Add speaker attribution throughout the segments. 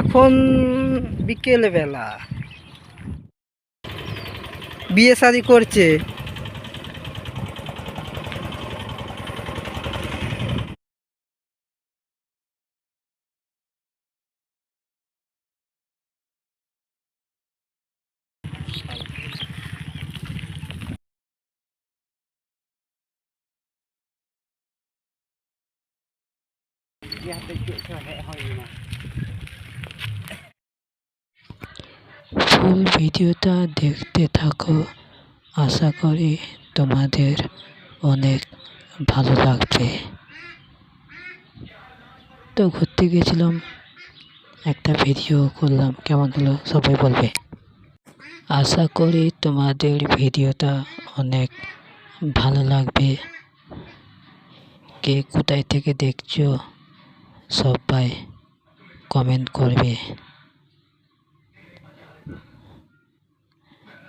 Speaker 1: এখন বিকেল বেলা। বিয়ে শাদি করছে।
Speaker 2: ফুল ভিডিওটা দেখতে থাকো। আশা করি তোমাদের অনেক ভালো লাগবে। তো ঘুরতে গেছিলাম, একটা ভিডিও করলাম। কেমন হলো সবাই বলবে। আশা করি তোমাদের ভিডিওটা অনেক ভালো লাগবে। কে কোথায় থেকে দেখছ সবাই কমেন্ট করবে।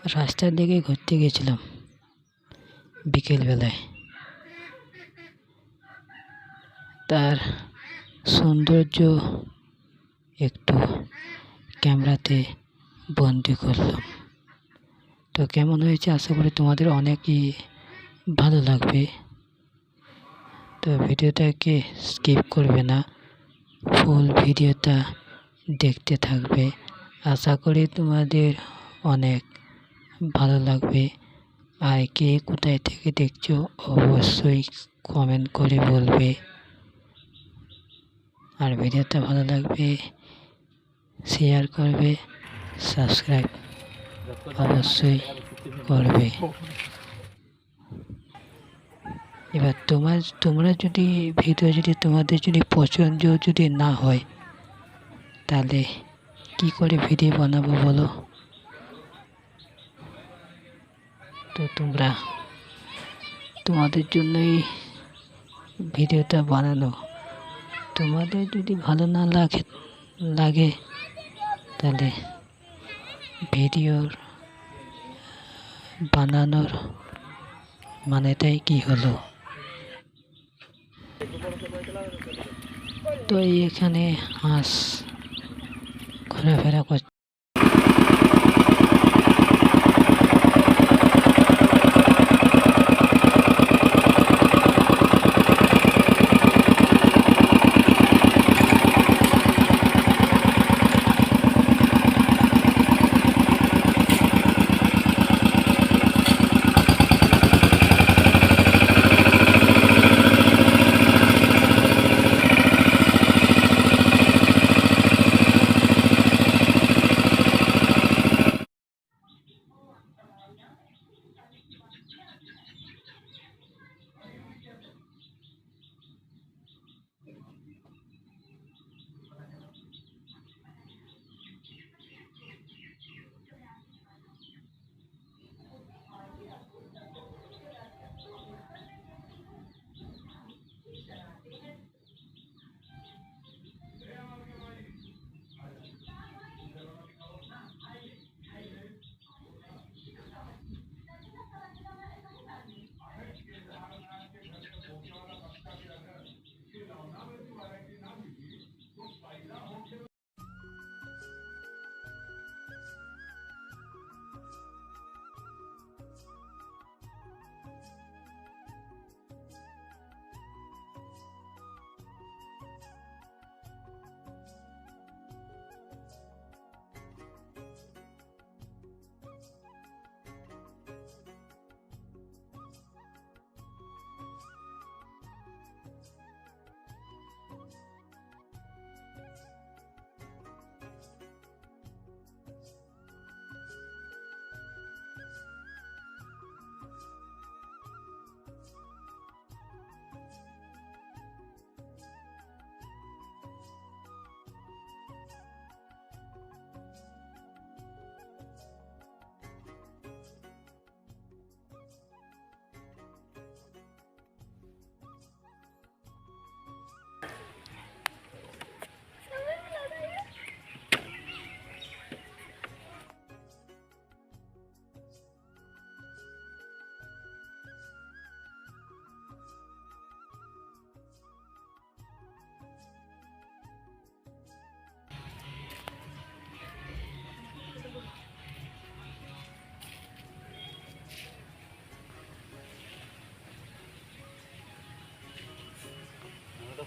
Speaker 2: রাস্তার দিকে ঘুরতে গেছিলাম বিকেলবেলায়। তার সৌন্দর্য একটু ক্যামেরাতে বন্দি করলাম। তো কেমন হয়েছে আশা করি তোমাদের অনেকই ভালো লাগবে। তো ভিডিওটাকে স্কিপ করবে না, ফুল ভিডিওটা দেখতে থাকবে। আশা করি তোমাদের অনেক ভালো লাগবে। আর কে কোথায় থেকে দেখছ অবশ্যই কমেন্ট করে বলবে। আর ভিডিওটা ভালো লাগবে শেয়ার করবে সাবস্ক্রাইব অবশ্যই করবে। এবার তোমার, তোমরা যদি ভিডিও যদি তোমাদের যদি পছন্দ যদি না হয়, তাহলে কি করে ভিডিও বানাবো বলো? তো তোমরা তোমাদের জন্যই ভিডিওটা বানানো তোমাদের যদি ভালো না লাগে লাগে, তাহলে ভিডিওর বানানোর মানেটাই কি হলো? তো এখানে হাঁস ঘোরাফেরা করছে।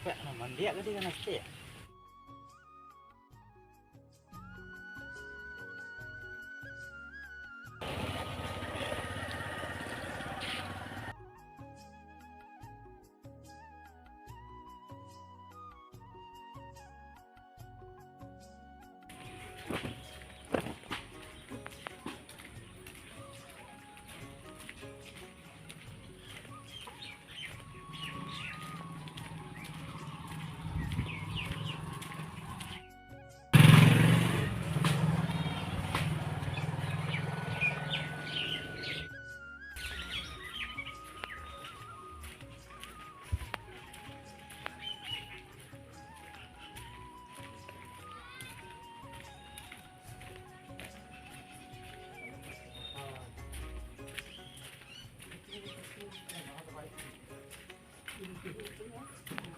Speaker 3: cepat nak mandi lah dia kan, kena sikit.
Speaker 4: Thank you.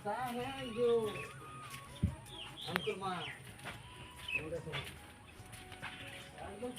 Speaker 4: संस्था है जो अंकुर माँ। एकदम